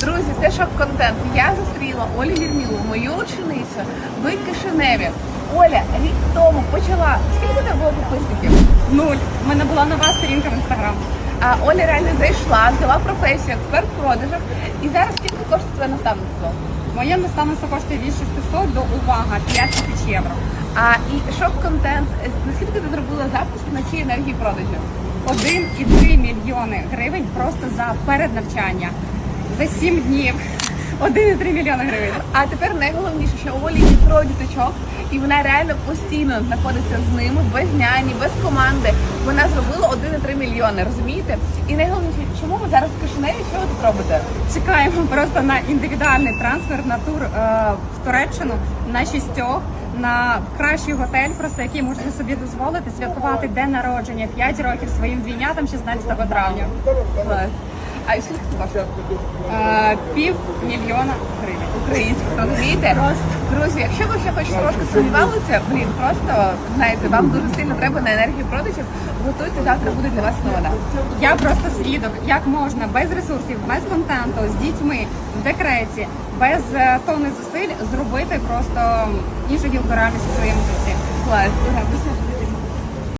Друзі, це шок-контент. Я зустріла Олю Єрмілу, мою ученицю в Кишиневі. Оля рік тому почала. Скільки тебе було підписників? Нуль. У мене була нова сторінка в інстаграм. А Оля реально зайшла, взяла професію експерт в продажах. І зараз скільки коштує твоє наставництво? Моє наставництво коштує від 600 до увага 5 тисяч євро. А і шок-контент. Наскільки ти зробила запуск на цій енергії продажів? 1,3 мільйони гривень просто за переднавчання. За 7 днів. 1,3 мільйони гривень. А тепер найголовніше, що у Олі є троє діточок, і вона реально постійно знаходиться з ними, без няні, без команди. Вона зробила 1,3 мільйони, розумієте? І найголовніше, чому ви зараз в Кишиневі, що ви тут робите? Чекаємо просто на індивідуальний трансфер на тур е, в Туреччину на шістьох. На кращий готель, просто який можете собі дозволити святкувати день народження 5 років своїм двійнятам 16 травня. А і скільки це коштує? Пів мільйона гривень. Українських, розумієте? Друзі, якщо ви ще хоч трошки сумнівалися, блін, просто знаєте, вам дуже сильно треба на енергію продажів. Готуйте, завтра буде для вас новина. Я просто свідок, як можна без ресурсів, без контенту, з дітьми в декреті, без е, тони зусиль зробити просто іншу гілку реальності в своєму житті. Клас, дуже.